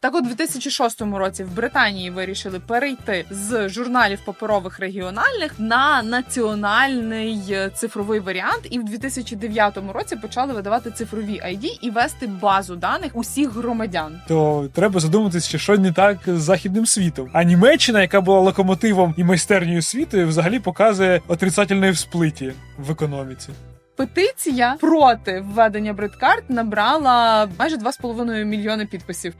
Так, у 2006 році в Британії вирішили перейти з журналів паперових регіональних на національний е, цифровий варіант, і в 2009 році почали видавати цифрові ID і вести базу даних усіх громадян. то треба задуматися, що не так з західним світом. А Німеччина, яка була локомотивом і майстернею світу, взагалі показує отрицательне всплиті в економіці. Петиція проти введення бриткарт набрала майже 2,5 мільйони підписів.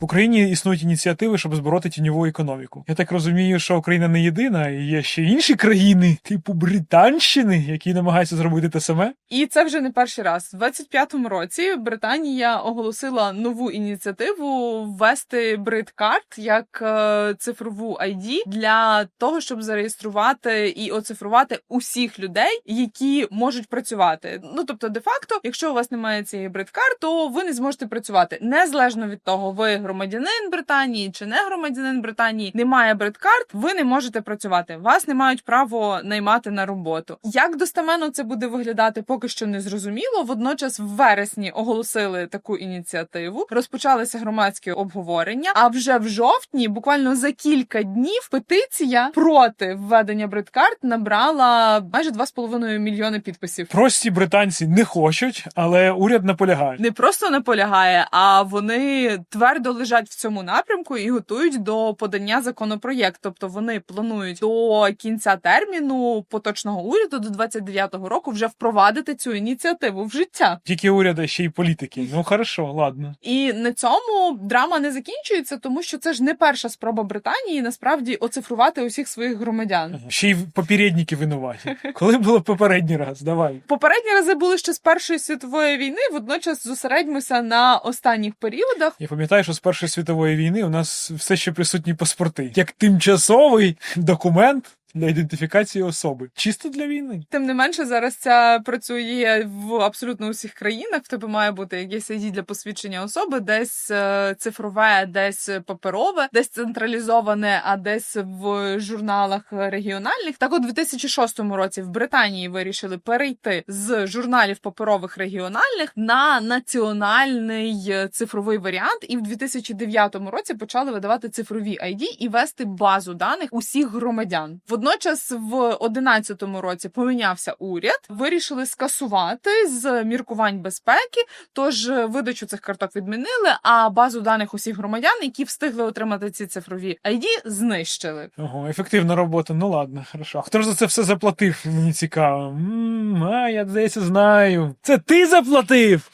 В Україні існують ініціативи, щоб збороти тіньову економіку. Я так розумію, що Україна не єдина, і є ще інші країни, типу Британщини, які намагаються зробити те саме. І це вже не перший раз. У 25-му році Британія оголосила нову ініціативу ввести бриткарт як е, цифрову ID для того, щоб зареєструвати і оцифрувати усіх людей, які можуть працювати. Ну тобто, де-факто, якщо у вас немає цієї бриткарт, то ви не зможете працювати незалежно від того, ви громадянин Британії чи не громадянин Британії. Немає бриткарт, ви не можете працювати. Вас не мають право наймати на роботу. Як достаменно це буде виглядати, поки що не зрозуміло. Водночас, в вересні оголосили таку ініціативу, розпочалися громадські обговорення. А вже в жовтні, буквально за кілька днів, петиція проти введення бриткарт набрала майже 2,5 мільйони підписів. Прості британці не хочуть, але уряд наполягає. Не просто наполягає, а вони твердо лежать в цьому напрямку і готують до подання законопроєкту. Тобто вони планують до кінця терміну поточного уряду до 29-го року вже впровадити цю ініціативу в життя. Тільки уряди, ще й політики. Ну хорошо, ладно. І на цьому драма не закінчується, тому що це ж не перша спроба Британії насправді оцифрувати усіх своїх громадян. Ще й попередники винуваті. Коли було попередній раз? Давай. Попередні рази були ще з Першої світової війни. Водночас зосередьмося на останніх періодах. Я пам'ятаю, що з Першої світової війни у нас все ще присутні паспорти. Як тимчасовий документ для ідентифікації особи, чисто для війни. Тим не менше, зараз це працює в абсолютно усіх країнах. В тебе має бути якесь ID для посвідчення особи, десь е, цифрове, десь паперове, десь централізоване, а десь в журналах регіональних. Так, у 2006 році в Британії вирішили перейти з журналів паперових регіональних на національний е, цифровий варіант, і в 2009 році почали видавати цифрові ID і вести базу даних усіх громадян. Водночас, в 2011 році помінявся уряд, вирішили скасувати з міркувань безпеки. Тож е, видачу цих карток відмінили, а базу даних усіх громадян, які встигли отримати ці цифрові ID, знищили. Ого, ефективна робота. Ну ладно, хорошо. Хто ж за це все заплатив? Мені цікаво. м а я здається знаю. Це ти заплатив?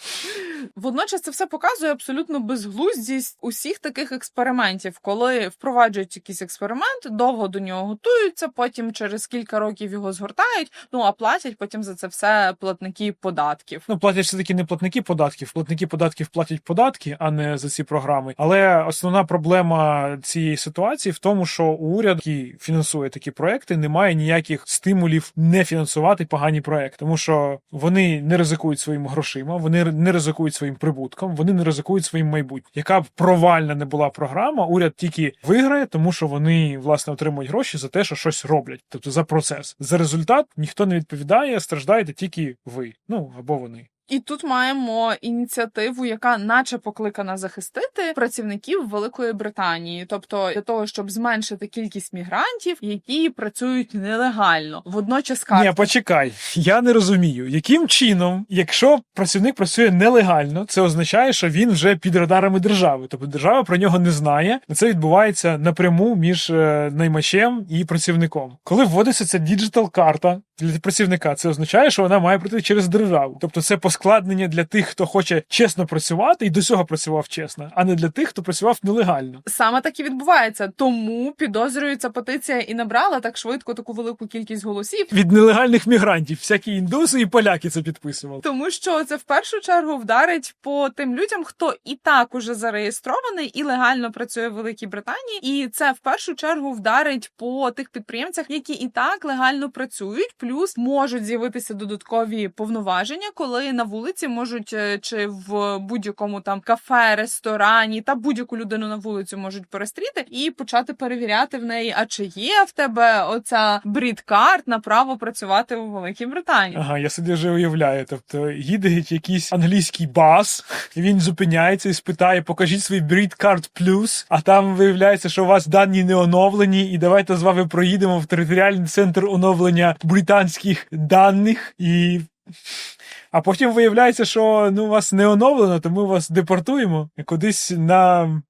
Водночас це все показує абсолютно безглуздість усіх таких експериментів, коли впроваджують якийсь експеримент, довго до нього готуються, потім через кілька років його згортають. Ну а платять потім за це все платники податків. Ну, платять все таки не платники податків. Платники податків платять податки, а не за ці програми. Але основна проблема цієї ситуації в тому, що уряд, який фінансує такі проекти, не має ніяких стимулів не фінансувати погані проекти, тому що вони не ризикують своїм грошима, вони не ризикують своїм прибутком, вони не ризикують своїм майбутнім. Яка б провальна не була програма, уряд тільки виграє, тому що вони власне отримують гроші за те, що щось роблять, тобто за процес. За результат ніхто не відповідає, страждаєте тільки ви, ну або вони. І тут маємо ініціативу, яка наче покликана захистити працівників Великої Британії, тобто для того, щоб зменшити кількість мігрантів, які працюють нелегально. Водночас Ні, почекай, я не розумію, яким чином, якщо працівник працює нелегально, це означає, що він вже під радарами держави. Тобто держава про нього не знає. Це відбувається напряму між е, наймачем і працівником. Коли вводиться ця діджитал карта для працівника, це означає, що вона має пройти через державу. Тобто це поскладнення для тих, хто хоче чесно працювати і до цього працював чесно, а не для тих, хто працював нелегально. саме так і відбувається. Тому підозрюється петиція і набрала так швидко таку велику кількість голосів. Від нелегальних мігрантів всякі індуси і поляки це підписували. Тому що це в першу чергу вдарить по тим людям, хто і так уже зареєстрований і легально працює в Великій Британії, і це в першу чергу вдарить по тих підприємцях, які і так легально працюють, плюс плюс можуть з'явитися додаткові повноваження, коли на вулиці можуть е, чи в будь-якому там кафе, ресторані та будь-яку людину на вулицю можуть перестріти і почати перевіряти в неї, а чи є в тебе оця брід-карт на право працювати у Великій Британії. Ага, я собі вже уявляю. Тобто їде якийсь англійський бас, і він зупиняється і спитає: покажіть свій Card Plus, а там виявляється, що у вас дані не оновлені, і давайте з вами проїдемо в територіальний центр оновлення британських даних і. А потім виявляється, що ну, вас не оновлено, то ми вас депортуємо кудись на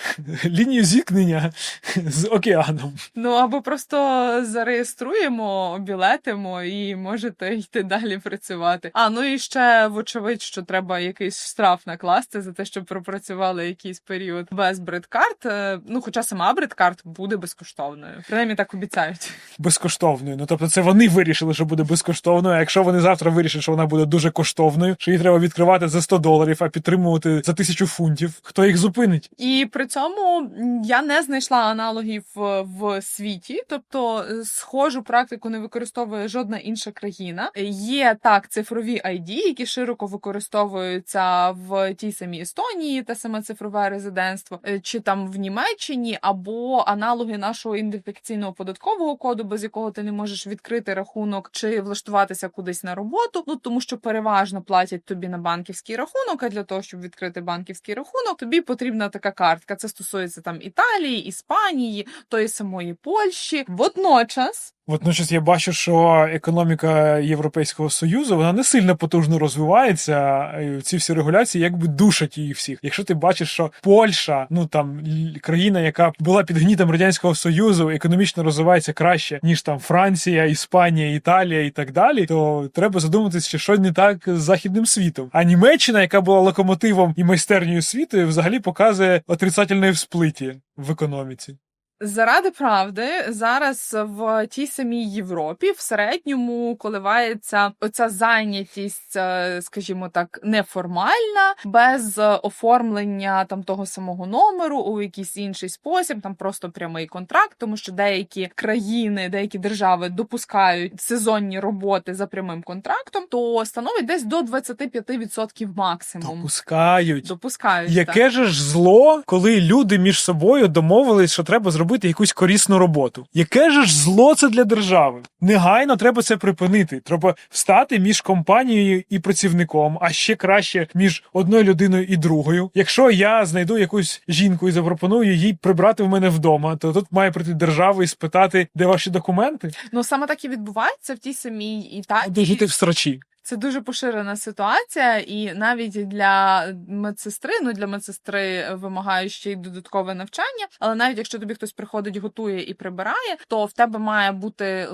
лінію зіткнення з океаном. Ну або просто зареєструємо, білетимо і можете йти далі працювати. А ну і ще вочевидь, що треба якийсь штраф накласти за те, що пропрацювали якийсь період без бредкарт. Е, Ну, хоча сама бредкарт буде безкоштовною. Принаймні так обіцяють. безкоштовною. Ну тобто, це вони вирішили, що буде безкоштовною. А якщо вони завтра вирішать, що вона буде дуже коштовною, що її треба відкривати за 100 доларів, а підтримувати за тисячу фунтів, хто їх зупинить? І при цьому я не знайшла аналогів е, в світі, тобто е, схожу практику не використовує жодна інша країна. Є так цифрові ID, які широко використовуються в тій самій Естонії, те саме цифрове резидентство, е, чи там в Німеччині, або аналоги нашого ідентифікаційного податкового коду, без якого ти не можеш відкрити рахунок чи влаштуватися кудись на роботу. Ну тому що переважно платять тобі на банківський рахунок. А для того, щоб відкрити банківський рахунок, тобі потрібна така картка. Це стосується там Італії, Іспанії, тої самої Польщі. Водночас. Водночас я бачу, що економіка Європейського союзу вона не сильно потужно розвивається. Ці всі регуляції якби душать її всіх. Якщо ти бачиш, що Польща, ну там країна, яка була під гнітом радянського союзу, економічно розвивається краще ніж там Франція, Іспанія, Італія і так далі, то треба задуматися, що щось не так з західним світом. А Німеччина, яка була локомотивом і майстернею світу, взагалі показує отрицательне всплиті в економіці. Заради правди, зараз в тій самій Європі в середньому коливається оця зайнятість, е, скажімо так, неформальна, без оформлення там того самого номеру у якийсь інший спосіб, там просто прямий контракт, тому що деякі країни, деякі держави допускають сезонні роботи за прямим контрактом, то становить десь до 25% максимум. Допускають. Допускають так. Яке же ж зло, коли люди між собою домовились, що треба зробити якусь корисну роботу? Яке же ж зло це для держави? Негайно треба це припинити. Треба встати між компанією і працівником, а ще краще між одною людиною і другою. Якщо я знайду якусь жінку і запропоную їй прибрати в мене вдома, то тут має прийти держава і спитати, де ваші документи, Ну саме так і відбувається в тій самій де Італії. жити в срачі. Це дуже поширена ситуація, і навіть для медсестри, ну для медсестри вимагає ще й додаткове навчання. Але навіть якщо тобі хтось приходить, готує і прибирає, то в тебе має бути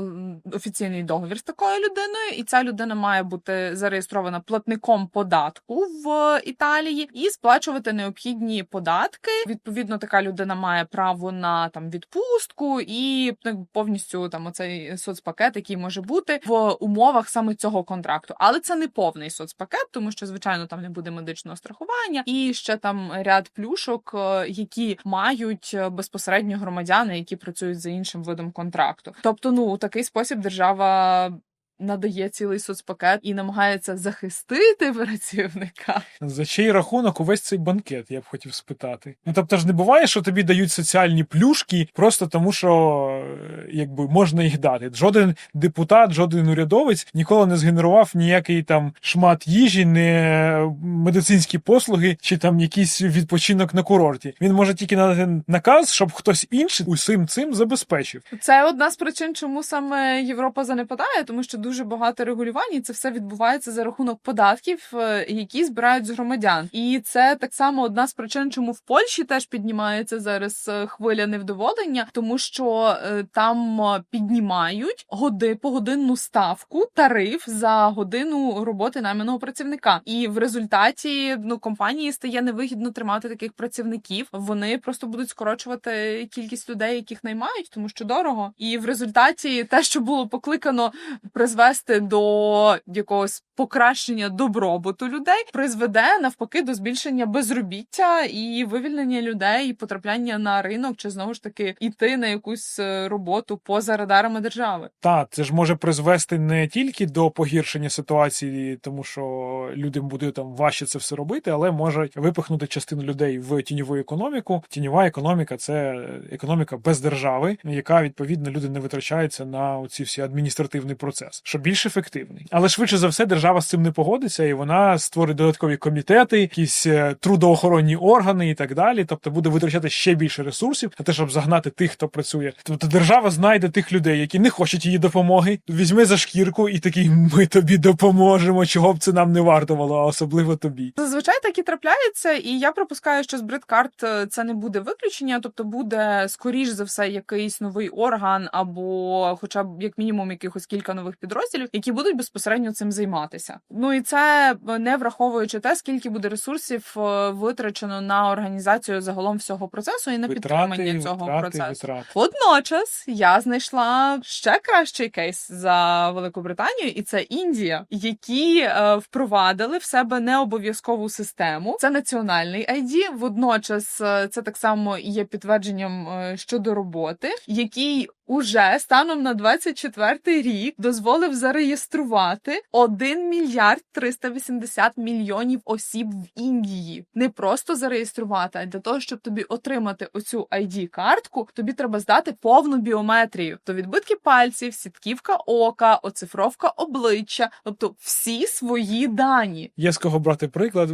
офіційний договір з такою людиною, і ця людина має бути зареєстрована платником податку в Італії і сплачувати необхідні податки. Відповідно, така людина має право на там відпустку і ну, повністю там оцей соцпакет, який може бути в умовах саме цього контракту. Але це не повний соцпакет, тому що звичайно там не буде медичного страхування, і ще там ряд плюшок, е, які мають е, безпосередньо громадяни, які працюють за іншим видом контракту. Тобто, ну у такий спосіб держава. Надає цілий соцпакет і намагається захистити працівника. За чий рахунок увесь цей банкет, я б хотів спитати. Ну тобто ж не буває, що тобі дають соціальні плюшки просто тому, що е, якби можна їх дати. Жоден депутат, жоден урядовець ніколи не згенерував ніякий там шмат їжі, не медицинські послуги чи там якийсь відпочинок на курорті. Він може тільки надати наказ, щоб хтось інший усім цим забезпечив. Це одна з причин, чому саме Європа занепадає, тому що дуже багато регулювань, і це все відбувається за рахунок податків, е, які збирають з громадян. І це так само одна з причин, чому в Польщі теж піднімається зараз е, хвиля невдоволення, тому що е, там піднімають годи погодинну ставку, тариф за годину роботи найманого працівника. І в результаті ну компанії стає невигідно тримати таких працівників. Вони просто будуть скорочувати кількість людей, яких наймають, тому що дорого. І в результаті те, що було покликано призвести призвести до якогось покращення добробуту людей, призведе навпаки до збільшення безробіття і вивільнення людей, і потрапляння на ринок, чи знову ж таки іти на якусь е, роботу поза радарами держави. Та це ж може призвести не тільки до погіршення ситуації, тому що людям буде там важче це все робити, але може випихнути частину людей в тіньову економіку. Тіньова економіка це економіка без держави, яка відповідно люди не витрачаються на ці всі адміністративний процес, що більш ефективний. Але швидше за все, держава з цим не погодиться, і вона створить додаткові комітети, якісь е, трудоохоронні органи і так далі. Тобто буде витрачати ще більше ресурсів на те, щоб загнати тих, хто працює. Тобто держава знайде тих людей, які не хочуть її допомоги, візьме за шкірку і такий ми тобі допоможемо, чого б це нам не вартувало, а особливо тобі. Зазвичай так і трапляється, і я припускаю, що з Бридкарт е, це не буде виключення, тобто буде скоріш за все якийсь новий орган, або хоча б як мінімум якихось кілька нових підрозділів, які будуть безпосередньо цим займатися. Ну і це е, не враховуючи те, скільки буде ресурсів е, витрачено на організацію загалом всього процесу і на підтримання цього витрати, процесу. витрати. Водночас я знайшла ще кращий кейс за Велику Британію, і це Індія, які е, впровадили в себе необов'язкову систему. Це національний ID. Водночас це так само є підтвердженням щодо роботи, який уже станом на 24 рік дозволив зареєструвати 1 мільярд 380 мільйонів осіб в Індії. Не просто зареєструвати, а для того, щоб тобі отримати оцю ID-картку, тобі треба здати повну біометрію. То відбитки пальців, сітківка ока, оцифровка обличчя, тобто всі свої дані. Є з кого брати приклад.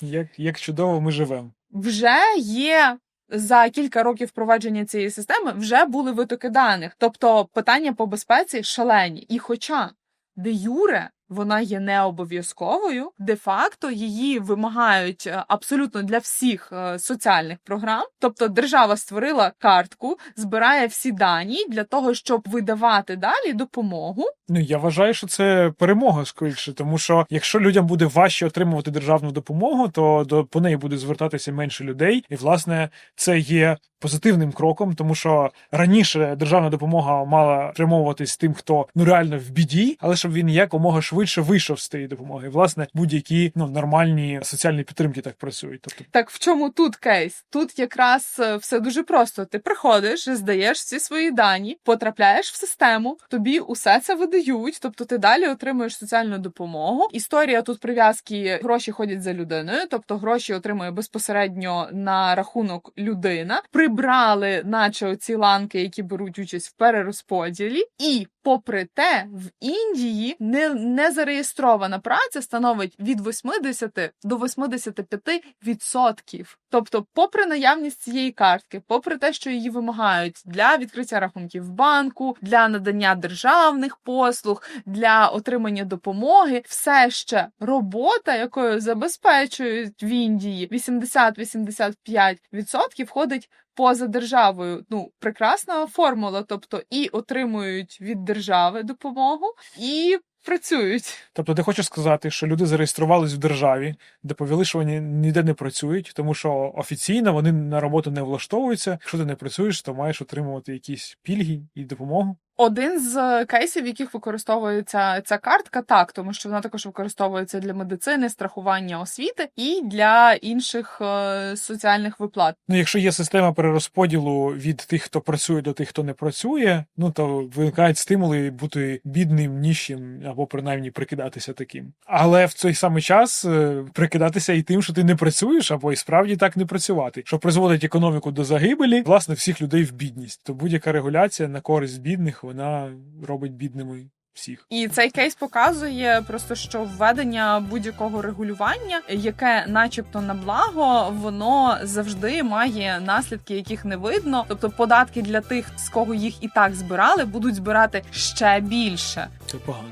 Як, як чудово ми живемо. вже є. За кілька років впровадження цієї системи вже були витоки даних, тобто питання по безпеці шалені. І хоча де юре вона є не обов'язковою, де-факто її вимагають е, абсолютно для всіх е, соціальних програм. Тобто держава створила картку, збирає всі дані для того, щоб видавати далі допомогу. Ну я вважаю, що це перемога скоріше, тому що якщо людям буде важче отримувати державну допомогу, то до по неї буде звертатися менше людей, і власне це є позитивним кроком, тому що раніше державна допомога мала спрямовуватись тим, хто ну реально в біді, але щоб він якомога швидше вийшов з тієї допомоги. Власне, будь-які ну нормальні соціальні підтримки так працюють. Тобто Так в чому тут кейс? Тут якраз е, все дуже просто. Ти приходиш, здаєш всі свої дані, потрапляєш в систему, тобі усе це видають, тобто ти далі отримуєш соціальну допомогу. Історія тут прив'язки гроші ходять за людиною, тобто гроші отримує безпосередньо на рахунок людина. Прибрали, наче оці ланки, які беруть участь в перерозподілі, і попри те, в Індії не, не зареєстрована праця становить від 80 до 85 відсотків. Тобто, попри наявність цієї картки, попри те, що її вимагають для відкриття рахунків банку, для надання державних послуг, для отримання допомоги, все ще робота, якою забезпечують в Індії 80-85% входить поза державою. Ну, прекрасна формула, тобто і отримують від держави допомогу, і працюють. Тобто, ти хочеш сказати, що люди зареєструвались в державі, де повіли, що вони ніде не працюють, тому що офіційно вони на роботу не влаштовуються. Якщо ти не працюєш, то маєш отримувати якісь пільги і допомогу. Один з кейсів, в яких використовується ця картка, так, тому що вона також використовується для медицини, страхування освіти і для інших е, соціальних виплат. Ну, якщо є система перерозподілу від тих, хто працює, до тих, хто не працює, ну то виникають стимули бути бідним, ніщим або принаймні прикидатися таким. Але в цей самий час е, прикидатися і тим, що ти не працюєш, або і справді так не працювати, що призводить економіку до загибелі, власне, всіх людей в бідність. То будь-яка регуляція на користь бідних вона робить бідними всіх. І цей кейс показує просто, що введення будь-якого регулювання, яке, начебто, на благо, воно завжди має наслідки, яких не видно. Тобто, податки для тих, з кого їх і так збирали, будуть збирати ще більше. Це погано.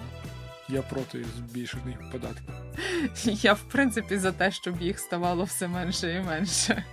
Я проти збільшених податків. Я в принципі за те, щоб їх ставало все менше і менше.